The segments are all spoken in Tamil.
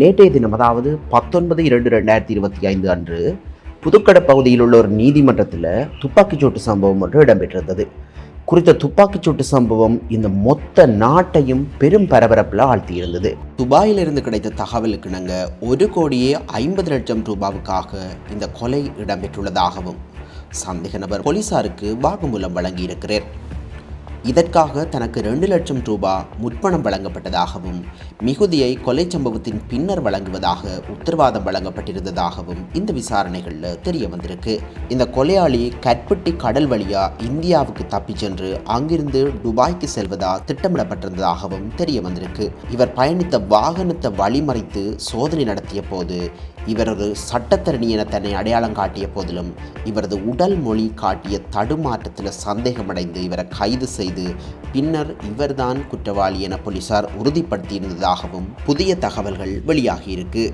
நேற்றைய தினம் அதாவது பத்தொன்பது இரண்டு ரெண்டாயிரத்தி இருபத்தி ஐந்து அன்று புதுக்கடை பகுதியில் உள்ள ஒரு நீதிமன்றத்தில் துப்பாக்கிச்சூட்டு சம்பவம் ஒன்று இடம்பெற்றிருந்தது. குறித்த துப்பாக்கிச்சூட்டு சம்பவம் இந்த மொத்த நாட்டையும் பெரும் பரபரப்பில் ஆழ்த்தியிருந்தது. துபாயிலிருந்து கிடைத்த தகவலுக்கு இணங்க ஒரு கோடியே ஐம்பது லட்சம் ரூபாவுக்காக இந்த கொலை இடம்பெற்றுள்ளதாகவும் சந்தேக நபர் போலீசாருக்கு வாக்குமூலம் வழங்கியிருக்கிறார். இதற்காக தனக்கு ரெண்டு லட்சம் ரூபாய் முற்பணம் வழங்கப்பட்டதாகவும் மிகுதியை கொலை சம்பவத்தின் பின்னர் வழங்குவதாக உத்தரவாதம் வழங்கப்பட்டிருந்ததாகவும் இந்த விசாரணைகளில் தெரிய வந்திருக்கு. இந்த கொலையாளி கற்பட்டி கடல் வழியா இந்தியாவுக்கு தப்பிச் சென்று அங்கிருந்து துபாய்க்கு செல்வதா திட்டமிடப்பட்டிருந்ததாகவும் தெரிய வந்திருக்கு. இவர் பயணித்த வாகனத்தை வழிமறைத்து சோதனை நடத்திய போது இவர் ஒரு சட்டத்தரணி என தன்னை அடையாளம் காட்டிய போதிலும் இவரது உடல் மொழி காட்டிய தடுமாற்றத்தில் சந்தேகமடைந்து இவரை கைது செய்து பின்னர் இவர்தான் குற்றவாளி என போலீசார் உறுதிப்படுத்தியிருந்ததாகவும் புதிய தகவல்கள் வெளியாகியிருக்கு.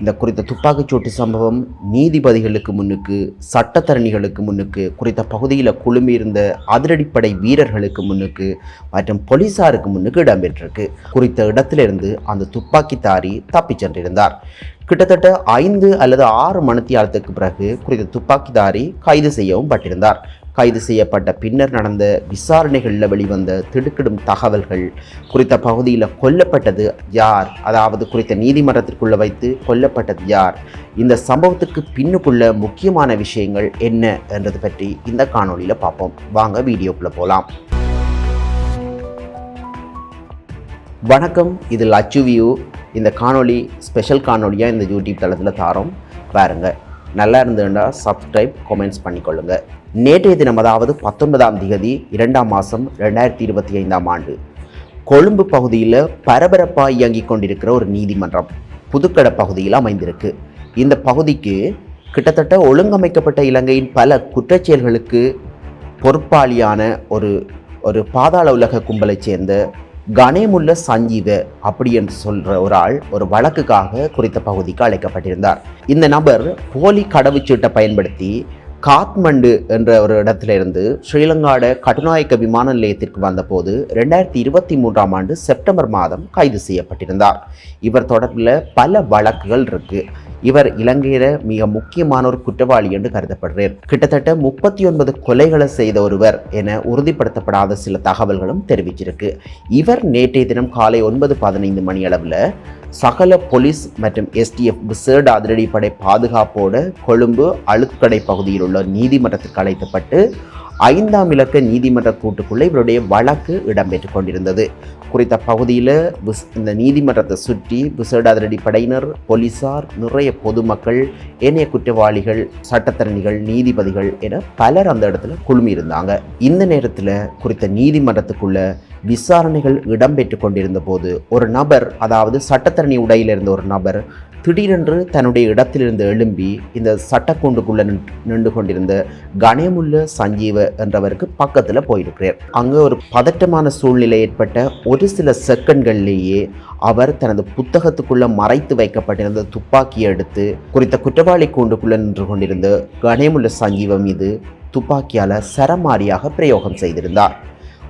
இந்த குறித்த துப்பாக்கிச்சூட்டு சம்பவம் நீதிபதிகளுக்கு முன்னுக்கு சட்டத்தரணிகளுக்கு முன்னுக்கு குறித்த பகுதியில் குழுமியிருந்த அதிரடிப்படை வீரர்களுக்கு முன்னுக்கு மற்றும் போலீசாருக்கு முன்னுக்கு இடம்பெற்றிருக்கு. குறித்த இடத்திலிருந்து அந்த துப்பாக்கிதாரி தப்பிச் சென்றிருந்தார். கிட்டத்தட்ட ஐந்து அல்லது ஆறு மணித்தியாலத்துக்கு பிறகு குறித்த துப்பாக்கிதாரி கைது செய்யவும் பட்டிருந்தார். கைது செய்யப்பட்ட பின்னர் நடந்த விசாரணைகளில் வெளிவந்த திடுக்கிடும் தகவல்கள் குறித்த பகுதியில் கொல்லப்பட்டது யார்? அதாவது குறித்த நீதிமன்றத்திற்குள்ளே வைத்து கொல்லப்பட்டது யார்? இந்த சம்பவத்துக்கு பின்னுக்குள்ள முக்கியமான விஷயங்கள் என்ன என்றது பற்றி இந்த காணொளியில் பார்ப்போம். வாங்க வீடியோக்குள்ளே போகலாம் வணக்கம் இது லச்சு வியூ இந்த காணொளி ஸ்பெஷல் காணொலியாக இந்த யூடியூப் தளத்தில் தாரோம். பாருங்கள் நல்லா இருந்ததுன்னா சப்ஸ்கிரைப் கமெண்ட்ஸ் பண்ணிக்கொள்ளுங்க. நேற்றைய தினம் அதாவது பத்தொன்பதாம் திகதி இரண்டாம் மாதம் ரெண்டாயிரத்தி இருபத்தி ஐந்தாம் ஆண்டு கொழும்பு பகுதியில் பரபரப்பாக இயங்கிக் கொண்டிருக்கிற ஒரு நீதிமன்றம் புதுக்கடை பகுதியில் அமைந்திருக்கு. இந்த பகுதிக்கு கிட்டத்தட்ட ஒழுங்கமைக்கப்பட்ட இலங்கையின் பல குற்றச்செயல்களுக்கு பொறுப்பாளியான ஒரு ஒரு பாதாள உலக கும்பலைச் சேர்ந்த கணேமுல்ல சஞ்சீவ அப்படி என்று சொல்ற ஒரு ஆள் ஒரு வழக்குக்காக குறித்த பகுதிக்கு அழைக்கப்பட்டிருந்தார். இந்த நபர் போலி கடவுச்சீட்டை பயன்படுத்தி காத்மண்டு என்ற ஒரு இடத்துல இருந்து ஸ்ரீலங்காட கட்டுநாயக்க விமான நிலையத்திற்கு வந்தபோது ரெண்டாயிரத்தி இருபத்தி மூன்றாம் ஆண்டு செப்டம்பர் மாதம் கைது செய்யப்பட்டிருந்தார். இவர் தொடர்பில் பல வழக்குகள் இருக்குது இவர் இலங்கையில மிக முக்கியமான ஒரு குற்றவாளி என்று கருதப்படுகிறார் கிட்டத்தட்ட முப்பத்தி ஒன்பது கொலைகளை செய்த ஒருவர் என உறுதிப்படுத்தப்படாத சில தகவல்களும் தெரிவிச்சிருக்கு. இவர் நேற்றைய தினம் காலை ஒன்பது பதினைந்து மணி அளவில் சகல போலீஸ் மற்றும் எஸ்டிஎஃப் விசேட அதிரடிப்படை பாதுகாப்போடு கொழும்பு அழுக்கடை பகுதியில் உள்ள நீதிமன்றத்துக்கு அழைக்கப்பட்டு ஐந்தாம் இலக்க நீதிமன்ற கூட்டுக்குள்ளே இவருடைய வழக்கு இடம்பெற்று கொண்டிருந்தது. குறித்த பகுதியில் விஸ் இந்த நீதிமன்றத்தை சுற்றி விசேட அதிரடி படையினர் போலீசார் நிறைய பொதுமக்கள் ஏனைய குற்றவாளிகள் சட்டத்தரணிகள் நீதிபதிகள் என பலர் அந்த இடத்துல குழுமியிருந்தாங்க. இந்த நேரத்தில் குறித்த நீதிமன்றத்துக்குள்ள விசாரணைகள் இடம்பெற்று கொண்டிருந்த போது ஒரு நபர் அதாவது சட்டத்தரணி உடையில் இருந்த ஒரு நபர் திடீரென்று தன்னுடைய இடத்திலிருந்து எழும்பி இந்த சட்டக்கூண்டுக்குள்ளே நின்று கொண்டிருந்த கணேமுல்ல சஞ்சீவ என்றவருக்கு பக்கத்தில் போயிருக்கிறார். அங்கே ஒரு பதட்டமான சூழ்நிலை ஏற்பட்ட ஒரு சில செகண்ட்கள்லேயே அவர் தனது புத்தகத்துக்குள்ளே மறைத்து வைக்கப்பட்டிருந்த துப்பாக்கியை எடுத்து குறித்த குற்றவாளி கூண்டுக்குள்ளே நின்று கொண்டிருந்த கணேமுல்ல சஞ்சீவ மீது துப்பாக்கியால் சரமாரியாக பிரயோகம் செய்திருந்தார்.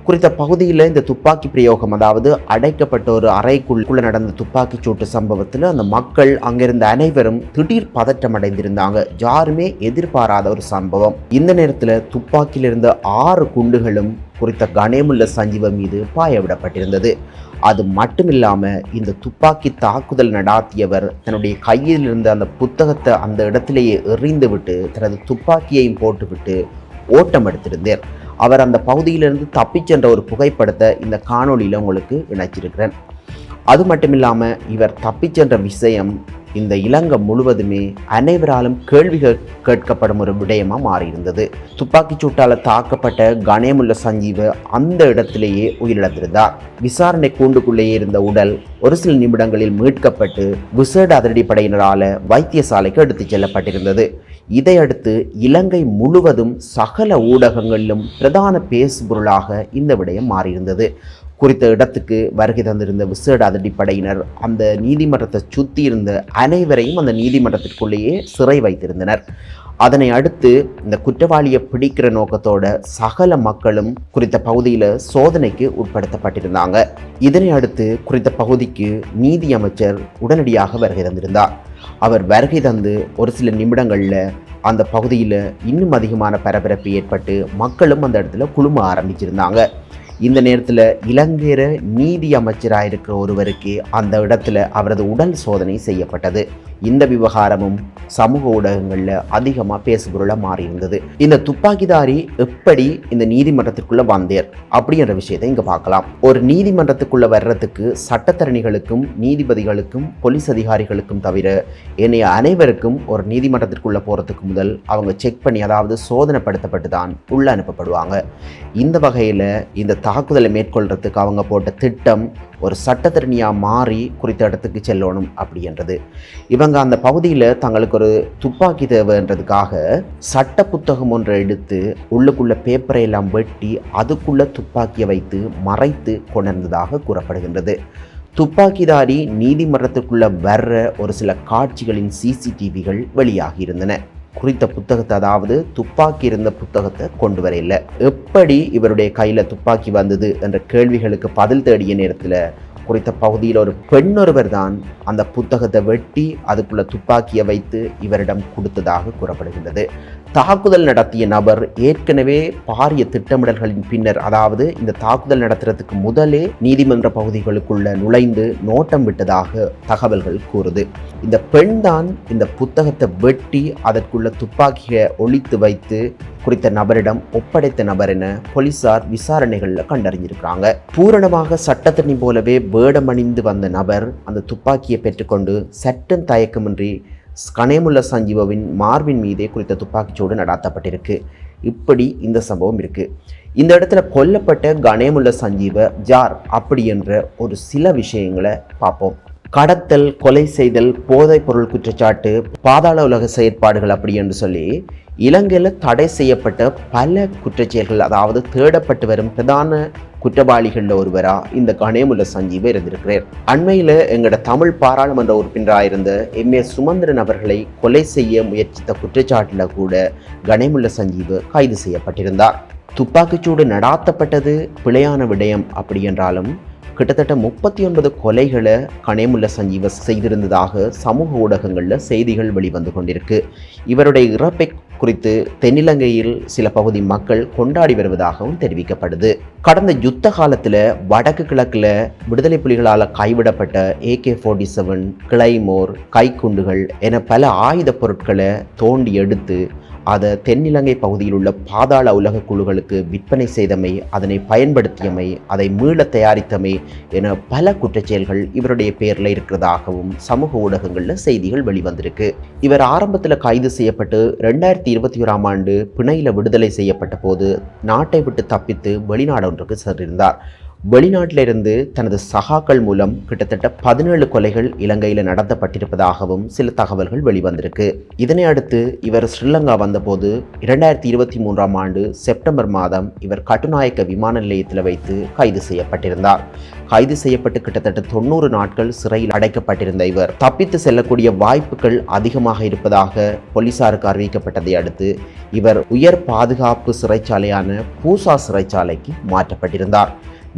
குறித்த பகுதியில் இந்த துப்பாக்கி பிரயோகம் அதாவது அடைக்கப்பட்ட ஒரு அறைக்குள்ள நடந்த துப்பாக்கி சூட்டு சம்பவத்தில் அந்த மக்கள் அங்கிருந்த அனைவரும் திடீர் பதட்டம் அடைந்திருந்தாங்க. யாருமே எதிர்பாராத ஒரு சம்பவம். இந்த நேரத்தில் துப்பாக்கியில் இருந்த ஆறு குண்டுகளும் குறித்த கணேமுல்ல சஞ்சீவ மீது பாய விடப்பட்டிருந்தது அது மட்டுமில்லாமல் இந்த துப்பாக்கி தாக்குதல் நடாத்தியவர் தன்னுடைய கையில் இருந்த அந்த புத்தகத்தை அந்த இடத்திலேயே எறிந்துவிட்டு தனது துப்பாக்கியையும் போட்டுவிட்டு ஓட்டம் எடுத்திருந்தார். அவர் அந்த பகுதியிலிருந்து தப்பிச் சென்ற ஒரு புகைப்படத்தை இந்த காணொலியில் உங்களுக்கு இணைச்சிருக்கிறேன். அது மட்டும் இல்லாமல் இவர் தப்பிச் சென்ற விஷயம் இந்த இலங்கை முழுவதுமே அனைவராலும் கேள்விகள் கேட்கப்படும் ஒரு விடயமாக மாறியிருந்தது. துப்பாக்கிச் சூட்டால் தாக்கப்பட்ட கணேமுல்ல சஞ்சீவ அந்த இடத்திலேயே உயிரிழந்திருந்தார். விசாரணை கூண்டுக்குள்ளேயே இருந்த உடல் ஒரு சில நிமிடங்களில் மீட்கப்பட்டு விசேட அதிரடிப்படையினரால் வைத்தியசாலைக்கு எடுத்துச் செல்லப்பட்டிருந்தது. இதையடுத்து இலங்கை முழுவதும் சகல ஊடகங்களிலும் பிரதான பேசுபொருளாக இந்த விடயம் மாறியிருந்தது. குறித்த இடத்துக்கு வருகை தந்திருந்த விசேட அதிரடிப்படையினர் அந்த நீதிமன்றத்தை சுற்றி இருந்த அனைவரையும் அந்த நீதிமன்றத்திற்குள்ளேயே சிறை வைத்திருந்தனர். அதனை அடுத்து இந்த குற்றவாளியை பிடிக்கிற நோக்கத்தோட சகல மக்களும் குறித்த பகுதியில் சோதனைக்கு உட்படுத்தப்பட்டிருந்தாங்க. இதனை அடுத்து குறித்த பகுதிக்கு நீதி அமைச்சர் உடனடியாக வருகை தந்திருந்தார். அவர் வருகை தந்து ஒரு சில நிமிடங்களில் அந்த பகுதியில் இன்னும் அதிகமான பரபரப்பு ஏற்பட்டு மக்களும் அந்த இடத்துல குழும ஆரம்பிச்சிருந்தாங்க. இந்த நேரத்தில் இலங்கையர நீதி அமைச்சராக இருக்கிற ஒருவருக்கு அந்த இடத்துல அவரது உடல் சோதனை செய்யப்பட்டது. இந்த விவகாரமும் சமூக ஊடகங்களில் அதிகமாக பேசுபொருளாக மாறியிருந்தது. இந்த துப்பாக்கிதாரி எப்படி இந்த நீதிமன்றத்திற்குள்ளே வந்தேர் அப்படின்ற விஷயத்தை இங்கே பார்க்கலாம். ஒரு நீதிமன்றத்துக்குள்ளே வர்றதுக்கு சட்டத்தரணிகளுக்கும் நீதிபதிகளுக்கும் போலீஸ் அதிகாரிகளுக்கும் தவிர என்னைய அனைவருக்கும் ஒரு நீதிமன்றத்திற்குள்ளே போகிறதுக்கு முதல் அவங்க செக் பண்ணி அதாவது சோதனைப்படுத்தப்பட்டு தான் உள்ளே அனுப்பப்படுவாங்க. இந்த வகையில் இந்த தாக்குதலை மேற்கொள்றதுக்கு அவங்க போட்ட திட்டம் ஒரு சட்டத்திறனியாக மாறி குறித்த இடத்துக்கு செல்லணும் அப்படின்றது. இவங்க அந்த பகுதியில் தங்களுக்கு ஒரு துப்பாக்கி தேவைன்றதுக்காக சட்ட புத்தகம் ஒன்றை எடுத்து உள்ளுக்குள்ள பேப்பரை எல்லாம் வெட்டி அதுக்குள்ள துப்பாக்கியை வைத்து மறைத்து கொண்டிருந்ததாக கூறப்படுகின்றது. துப்பாக்கிதாரி நீதிமன்றத்துக்குள்ள வர்ற ஒரு சில காட்சிகளின் சிசிடிவிகள் வெளியாகி இருந்தன. குறித்த புத்தகத்தை அதாவது துப்பாக்கி இருந்த புத்தகத்தை கொண்டு வர இல்லை எப்படி இவருடைய கையில் துப்பாக்கி வந்தது என்ற கேள்விகளுக்கு பதில் தேடிய நேரத்தில் குறித்த பகுதியில் ஒரு பெண்ணொருவர் தான் அந்த புத்தகத்தை வெட்டி அதுக்குள்ள துப்பாக்கியை வைத்து இவரிடம் கொடுத்ததாக கூறப்படுகின்றது. தாக்குதல் நடத்திய நபர் ஏற்கனவே பாரிய திட்டமிடல்களின் பின்னர் அதாவது இந்த தாக்குதல் நடத்துறதுக்கு முதலே நீதிமன்ற பகுதிகளுக்குள்ள நுழைந்து நோட்டம் விட்டதாக தகவல்கள் கூறுது. இந்த பெண் தான் இந்த புத்தகத்தை வெட்டி அதற்குள்ள துப்பாக்கியை ஒழித்து வைத்து குறித்த நபரிடம் ஒப்படைத்த நபர் என போலீசார் விசாரணைகளில் கண்டறிஞ்சிருக்கிறாங்க. பூரணமாக சட்டத்தண்ணி போலவே வேடமணிந்து வந்த நபர் அந்த துப்பாக்கியை பெற்றுக்கொண்டு சட்டம் தயக்கமின்றி கனேமுல்ல சஞ்சீவவின் மார்பின் மீதே குறித்த துப்பாக்கிச்சூடு நடாத்தப்பட்டிருக்கு. இப்படி இந்த சம்பவம் இருக்கு. இந்த இடத்துல கொல்லப்பட்ட கணேமுல்ல சஞ்சீவ ஜார் அப்படி என்ற ஒரு சில விஷயங்களை பார்ப்போம். கடத்தல் கொலை செய்தல் போதைப் பொருள் குற்றச்சாட்டு பாதாள உலக செயற்பாடுகள் அப்படி என்று சொல்லி இலங்கையில் தடை செய்யப்பட்ட பல குற்றச்செயல்கள் அதாவது தேடப்பட்டு வரும் பிரதான குற்றவாளிகளில் ஒருவராக இந்த கணேமுல்ல சஞ்சீவ இருந்திருக்கிறார். அண்மையில் எங்களோட தமிழ் பாராளுமன்ற உறுப்பினராக இருந்த எம். ஏ. சுமந்திரன் அவர்களை கொலை செய்ய முயற்சித்த குற்றச்சாட்டில் கூட கணேமுல்ல சஞ்சீவு கைது செய்யப்பட்டிருந்தார். துப்பாக்கிச்சூடு நடாத்தப்பட்டது பிழையான விடயம் அப்படி என்றாலும் கிட்டத்தட்ட முப்பத்தி ஒன்பது கொலைகளை கனேமுல்ல சஞ்சீவ செய்திருந்ததாக சமூக ஊடகங்களில் செய்திகள் வெளிவந்து கொண்டிருக்கு. இவருடைய இறப்பை குறித்து தென்னிலங்கையில் சில பகுதி மக்கள் கொண்டாடி வருவதாகவும் தெரிவிக்கப்படுது. கடந்த யுத்த காலத்தில் வடக்கு கிழக்கில் விடுதலை புலிகளால் கைவிடப்பட்ட ஏகே ஃபோர்ட்டி செவன் கிளைமோர் கைக்குண்டுகள் என பல ஆயுத பொருட்களை தோண்டி எடுத்து அதை தென்னிலங்கை பகுதியில் உள்ள பாதாள உலக குழுக்களுக்கு விற்பனை செய்தமை அதனை பயன்படுத்தியமை அதை மீள தயாரித்தமை என பல குற்றச்செயல்கள் இவருடைய பெயரில் இருக்கிறதாகவும் சமூக ஊடகங்களில் செய்திகள் வெளிவந்திருக்கு. இவர் ஆரம்பத்தில் கைது செய்யப்பட்டு ரெண்டாயிரத்தி இருபத்தி ஓராம் ஆண்டு பிணையில் விடுதலை செய்யப்பட்ட போது நாட்டை விட்டு தப்பித்து வெளிநாடு ஒன்றுக்கு சென்றிருந்தார். வெளிநாட்டிலிருந்து தனது சகாக்கள் மூலம் கிட்டத்தட்ட பதினேழு கொலைகள் இலங்கையில் நடத்தப்பட்டிருப்பதாகவும் சில தகவல்கள் வெளிவந்திருக்கு. இதனை அடுத்து இவர் ஸ்ரீலங்கா வந்தபோது இரண்டாயிரத்தி இருபத்தி மூன்றாம் ஆண்டு செப்டம்பர் மாதம் இவர் கட்டுநாயக்க விமான நிலையத்தில் வைத்து கைது செய்யப்பட்டிருந்தார். கைது செய்யப்பட்டு கிட்டத்தட்ட தொண்ணூறு நாட்கள் சிறையில் அடைக்கப்பட்டிருந்த இவர் தப்பித்து செல்லக்கூடிய வாய்ப்புகள் அதிகமாக இருப்பதாக போலீசாருக்கு அறிவிக்கப்பட்டதை அடுத்து இவர் உயர் பாதுகாப்பு சிறைச்சாலையான பூசா சிறைச்சாலைக்கு மாற்றப்பட்டிருந்தார்.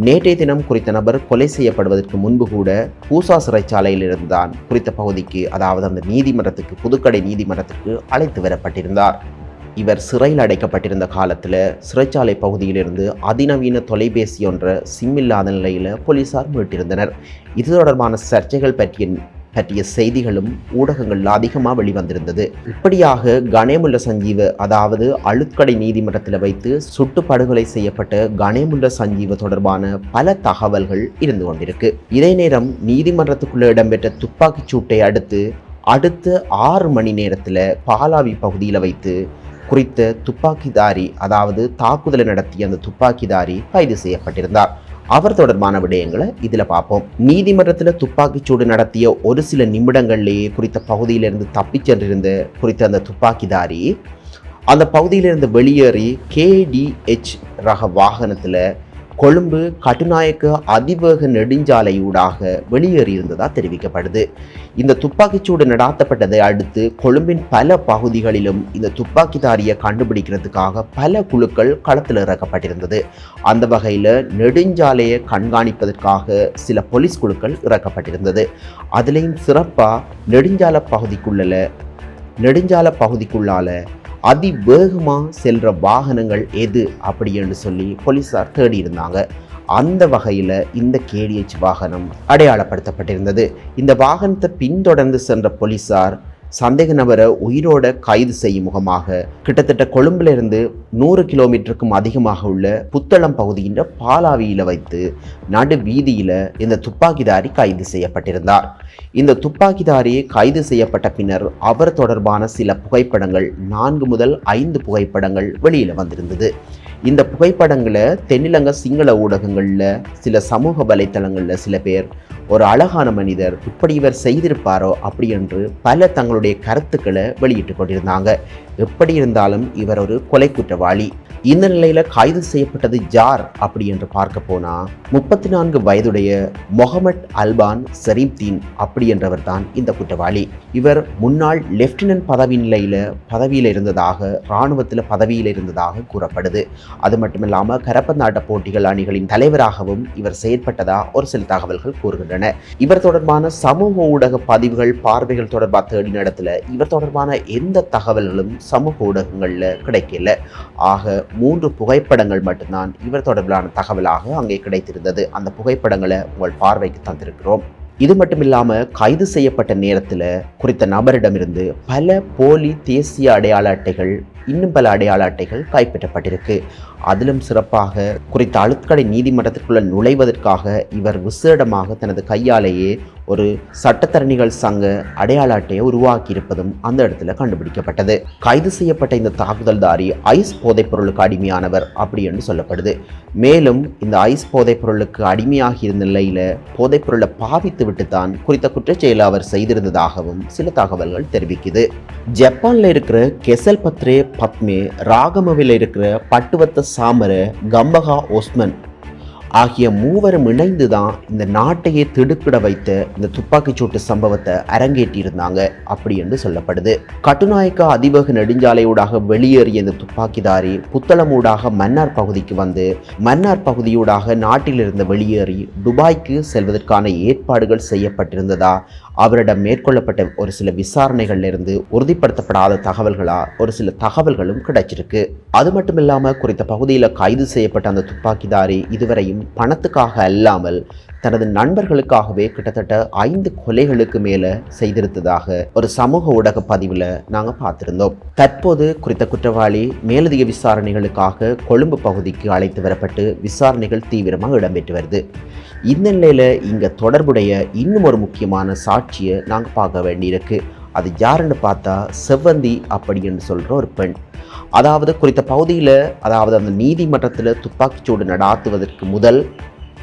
நேற்றைய தினம் குறித்த நபர் கொலை செய்யப்படுவதற்கு முன்பு கூட பூசா சிறைச்சாலையில் இருந்துதான் குறித்த பகுதிக்கு அதாவது அந்த நீதிமன்றத்துக்கு புதுக்கடை நீதிமன்றத்திற்கு அழைத்து வரப்பட்டிருந்தார். இவர் சிறையில் அடைக்கப்பட்டிருந்த காலத்தில் சிறைச்சாலை பகுதியிலிருந்து அதிநவீன தொலைபேசி ஒன்ற சிம் இல்லாத நிலையில் போலீசார் மீட்டிருந்தனர். இது தொடர்பான சர்ச்சைகள் பற்றிய பற்றிய செய்திகளும் ஊடகங்களில் அதிகமாக வெளிவந்திருந்தது. இப்படியாக கணேமுல்ல சஞ்சீவ அதாவது அழுத்கடை நீதிமன்றத்தில் வைத்து சுட்டு படுகொலை செய்யப்பட்ட கணேமுல்ல சஞ்சீவ தொடர்பான பல தகவல்கள் இருந்து கொண்டிருக்கு. இதே நேரம் நீதிமன்றத்துக்குள்ள இடம்பெற்ற துப்பாக்கிச் சூட்டை அடுத்து அடுத்த ஆறு மணி நேரத்தில் பாலாவி பகுதியில் வைத்து குறித்த துப்பாக்கிதாரி அதாவது தாக்குதலை நடத்திய அந்த துப்பாக்கிதாரி கைது செய்யப்பட்டிருந்தார். அவர் தொடர்பான விடயங்களை இதில் பார்ப்போம். நீதிமன்றத்தில் துப்பாக்கிச்சூடு நடத்திய ஒரு சில நிமிடங்கள்லேயே குறித்த பகுதியிலிருந்து தப்பிச் சென்றிருந்த குறித்த அந்த துப்பாக்கிதாரி அந்த பகுதியிலிருந்து வெளியேறி கேடிஹெச் ரக வாகனத்தில் கொழும்பு கட்டுநாயக்க அதிவேக நெடுஞ்சாலையூடாக வெளியேறியிருந்ததாக தெரிவிக்கப்படுது. இந்த துப்பாக்கிச்சூடு நடாத்தப்பட்டதை அடுத்து கொழும்பின் பல பகுதிகளிலும் இந்த துப்பாக்கிதாரியை கண்டுபிடிக்கிறதுக்காக பல குழுக்கள் களத்தில் இறக்கப்பட்டிருந்தது. அந்த வகையில் நெடுஞ்சாலையை கண்காணிப்பதற்காக சில போலீஸ் குழுக்கள் இறக்கப்பட்டிருந்தது. அதுலேயும் சிறப்பாக நெடுஞ்சால பகுதிக்குள்ள நெடுஞ்சால பகுதிக்குள்ளால அதிவேகமாக செல்கிற வாகனங்கள் எது அப்படின்னு சொல்லி போலீஸார் தேடி இருந்தாங்க அந்த வகையில் இந்த கேடிஎச் வாகனம் அடையாளப்படுத்தப்பட்டிருந்தது. இந்த வாகனத்தை பின்தொடர்ந்து சென்ற போலீஸார் சந்தேக நபரை உயிரோட கைது செய்யும் முகமாக கிட்டத்தட்ட கொழும்பிலிருந்து நூறு கிலோமீட்டருக்கும் அதிகமாக உள்ள புத்தளம் பகுதியின் பாலாவியில் வைத்து நடு வீதியில் இந்த துப்பாக்கிதாரி கைது செய்யப்பட்டிருந்தார். இந்த துப்பாக்கிதாரி கைது செய்யப்பட்ட பின்னர் அவர் தொடர்பான சில புகைப்படங்கள் நான்கு முதல் ஐந்து புகைப்படங்கள் வெளியில் வந்திருந்தது. இந்த புகைப்படங்களை தென்னிலங்க சிங்கள ஊடகங்களில் சில சமூக வலைத்தளங்களில் சில பேர் ஒரு அழகான மனிதர் இப்படி இவர் செய்திருப்பாரோ அப்படி என்று பல தங்களுடைய கருத்துக்களை வெளியிட்டு கொண்டிருந்தாங்க. எப்படி இருந்தாலும் இவர் ஒரு கொலை குற்றவாளி இந்த நிலையில கைது செய்யப்பட்டது ஜார் அப்படி என்று பார்க்க போனா முப்பத்தி நான்கு வயதுடைய மொஹமட் அல்பான் சரீப்தீன் அப்படி என்றவர் தான் இந்த குற்றவாளி. இவர் முன்னாள் லெப்டினன்ட் பதவி நிலையில பதவியில் இருந்ததாக இராணுவத்தில் பதவியில் இருந்ததாக கூறப்படுது. அது மட்டுமில்லாமல் கரப்பந்தாட்ட போட்டிகள் அணிகளின் தலைவராகவும் இவர் செயற்பட்டதா ஒரு சில தகவல்கள் கூறுகின்றன. இவர் தொடர்பான சமூக ஊடக பதிவுகள் பார்வைகள் தொடர்பாக தேடி நடத்தல இவர் தொடர்பான எந்த தகவல்களும் சமூக ஊடகங்களில் கிடைக்கல. ஆக மூன்று புகைப்படங்கள் மட்டும்தான் இவர் தொடர்பிலான தகவலாக அங்கே கிடைத்திருந்தது. அந்த புகைப்படங்களை உங்கள் பார்வைக்கு தந்திருக்கிறோம். இது மட்டும் இல்லாமல் கைது செய்யப்பட்ட நேரத்தில் குறித்த நபரிடமிருந்து பல போலி தேசிய அடையாள அட்டைகள் இன்னும் பல அடையாள அட்டைகள் கைப்பற்றப்பட்டிருக்கு. அதிலும் சிறப்பாக குறித்த அழுக்கடை நீதிமன்றத்திற்குள்ள நுழைவதற்காக இவர் விசேடமாக தனது கையாலேயே ஒரு சட்டத்தரணிகள் சங்க அடையாள அட்டையை உருவாக்கி இருப்பதும் அந்த இடத்துல கண்டுபிடிக்கப்பட்டது. கைது செய்யப்பட்ட இந்த தாக்குதல்தாரி ஐஸ் போதைப் பொருளுக்கு அடிமையானவர் அப்படி என்று சொல்லப்படுது. மேலும் இந்த ஐஸ் போதைப் பொருளுக்கு அடிமையாகி இருந்த நிலையில போதைப் பொருளை பாவித்து விட்டு தான் குறித்த குற்றச்செயலை அவர் செய்திருந்ததாகவும் சில தகவல்கள் தெரிவிக்குது. ஜப்பான்ல இருக்கிற கெசல் பத்ரே பத்மே ராகமவில் இருக்கிற பட்டுவத்த சாமர கம்பகா ஒஸ்மன் ஆகிய மூவரும் இணைந்து தான் இந்த நாட்டையே திடுக்கிட வைத்த இந்த துப்பாக்கிச்சூட்டு சம்பவத்தை அரங்கேற்றியிருந்தாங்க அப்படி என்று சொல்லப்படுது. கட்டுநாயக்க அதிபக நெடுஞ்சாலையூடாக வெளியேறிய இந்த துப்பாக்கிதாரி புத்தளமூடாக மன்னார் பகுதிக்கு வந்து மன்னார் பகுதியூடாக நாட்டிலிருந்து வெளியேறி துபாய்க்கு செல்வதற்கான ஏற்பாடுகள் செய்யப்பட்டிருந்ததா? அவரிடம் மேற்கொள்ளப்பட்ட ஒரு சில விசாரணைகள்லேருந்து உறுதிப்படுத்தப்படாத தகவல்களா ஒரு சில தகவல்களும் கிடைச்சிருக்கு. அது மட்டும் இல்லாமல் குறித்த பகுதியில் கைது செய்யப்பட்ட அந்த துப்பாக்கிதாரி இதுவரையும் பணத்துக்காக அல்லாமல் தனது நண்பர்களுக்காகவே கிட்டத்தட்ட ஐந்து கொலைகளுக்கு மேலே செய்திருந்ததாக ஒரு சமூக ஊடக பதிவில் நாங்கள் பார்த்திருந்தோம். தற்போது குறித்த குற்றவாளி மேலதிக விசாரணைகளுக்காக கொழும்பு பகுதிக்கு அழைத்து வரப்பட்டு விசாரணைகள் தீவிரமாக இடம்பெற்று வருது. இந்த நிலையில் இங்கே தொடர்புடைய இன்னும் ஒரு முக்கியமான சாட்சியை நாங்கள் பார்க்க வேண்டியிருக்கு. அது யாருன்னு பார்த்தா செவ்வந்தி அப்படின்னு சொல்கிற ஒரு பெண். அதாவது குறித்த பகுதியில் அதாவது அந்த நீதிமன்றத்தில் துப்பாக்கிச்சூடு நடாத்துவதற்கு முதல்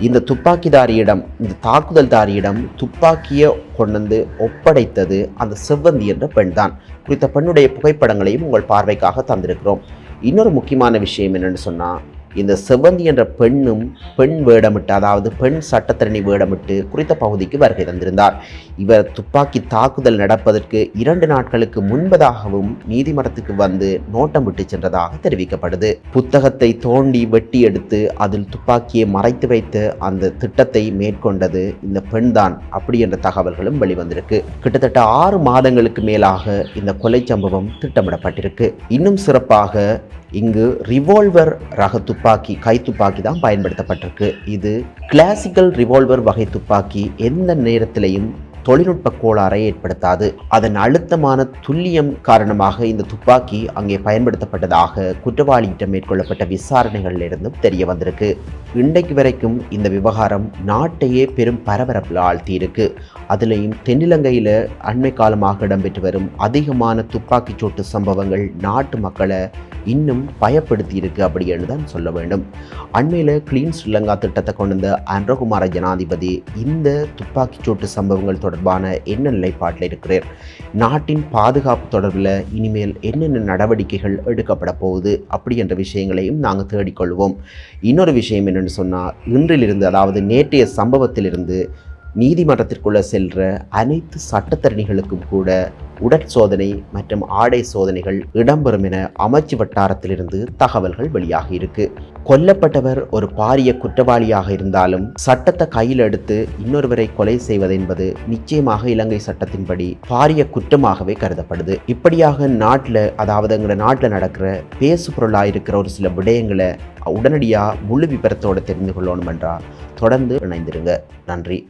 இந்த துப்பாக்கிதாரியிடம் இந்த தாக்குதல்தாரியிடம் துப்பாக்கியை கொண்டு வந்து ஒப்படைத்தது அந்த செவ்வந்தி என்ற பெண்தான். குறித்த பெண்ணுடைய புகைப்படங்களையும் உங்கள் பார்வைக்காக தந்திருக்கிறோம். இன்னொரு முக்கியமான விஷயம் என்னென்னு சொன்னால் இந்த செவ்வந்தி என்ற பெண்ணும் பெண் வேடமிட்டு அதாவது பெண் சட்டத்தரணி வேடமிட்டு குறித்த பகுதிக்கு வருகை தந்திருந்தார். இவர் துப்பாக்கி தாக்குதல் நடப்பதற்கு இரண்டு நாட்களுக்கு முன்பதாகவும் நீதிமன்றத்துக்கு வந்து நோட்டம் விட்டு சென்றதாக தெரிவிக்கப்படுது. புத்தகத்தை தோண்டி வெட்டி எடுத்து அதில் துப்பாக்கியை மறைத்து வைத்து அந்த திட்டத்தை மேற்கொண்டது இந்த பெண்தான் அப்படி என்ற தகவல்களும் வெளிவந்திருக்கு. கிட்டத்தட்ட ஆறு மாதங்களுக்கு மேலாக இந்த கொலை சம்பவம் திட்டமிடப்பட்டிருக்கு. இன்னும் சிறப்பாக இங்கு ரிவால்வர் ரக துப்பாக்கி கை துப்பாக்கி தான் பயன்படுத்தப்பட்டிருக்கு. இது கிளாசிக்கல் ரிவால்வர் வகை துப்பாக்கி எந்த நேரத்திலையும் தொழில்நுட்ப கோளாறை ஏற்படுத்தாது. அதன் அழுத்தமான துல்லியம் காரணமாக இந்த துப்பாக்கி அங்கே பயன்படுத்தப்பட்டதாக குற்றவாளியிடம் மேற்கொள்ளப்பட்ட விசாரணைகளிலிருந்தும் தெரிய வந்திருக்கு. இன்றைக்கு வரைக்கும் இந்த விவகாரம் நாட்டையே பெரும் பரபரப்பில் ஆழ்த்தியிருக்கு அதுலேயும் தென்னிலங்கையில் அண்மை காலமாக இடம்பெற்று வரும் அதிகமான துப்பாக்கிச்சூட்டு சம்பவங்கள் நாட்டு மக்களை இன்னும் பயப்படுத்தி இருக்கு அப்படின்னு தான் சொல்ல வேண்டும். அண்மையில் கிளீன் ஸ்ரீலங்கா திட்டத்தை கொண்டு வந்த ஜனாதிபதி இந்த துப்பாக்கிச்சூட்டு சம்பவங்கள் தொடர்பான என்ன நிலைப்பாட்டில் இருக்கிறார்? நாட்டின் பாதுகாப்பு தொடர்பில் இனிமேல் என்னென்ன நடவடிக்கைகள் எடுக்கப்பட போகுது அப்படி என்ற விஷயங்களையும் நாங்கள் தேடிக்கொள்வோம். இன்னொரு விஷயம் என்னென்னு சொன்னால் இன்றிலிருந்து அதாவது நேற்றைய சம்பவத்திலிருந்து நீதிமன்றத்திற்குள்ளே செல்ற அனைத்து சட்டத்தரணிகளுக்கும் கூட உடற்சோதனை மற்றும் ஆடை சோதனைகள் இடம்பெறும் என அமைச்சு வட்டாரத்திலிருந்து தகவல்கள் வெளியாகி இருக்கு. கொல்லப்பட்டவர் ஒரு பாரிய குற்றவாளியாக இருந்தாலும் சட்டத்தை கையில் எடுத்து இன்னொருவரை கொலை செய்வது என்பது நிச்சயமாக இலங்கை சட்டத்தின்படி பாரிய குற்றமாகவே கருதப்படுது. இப்படியாக நாட்டில் அதாவது எங்களோட நாட்டில் நடக்கிற பேசு பொருளாக இருக்கிற ஒரு சில விடயங்களை உடனடியாக முழு விபரத்தோடு தெரிந்து கொள்ளணும் என்றால் தொடர்ந்து இணைந்திருங்க. நன்றி.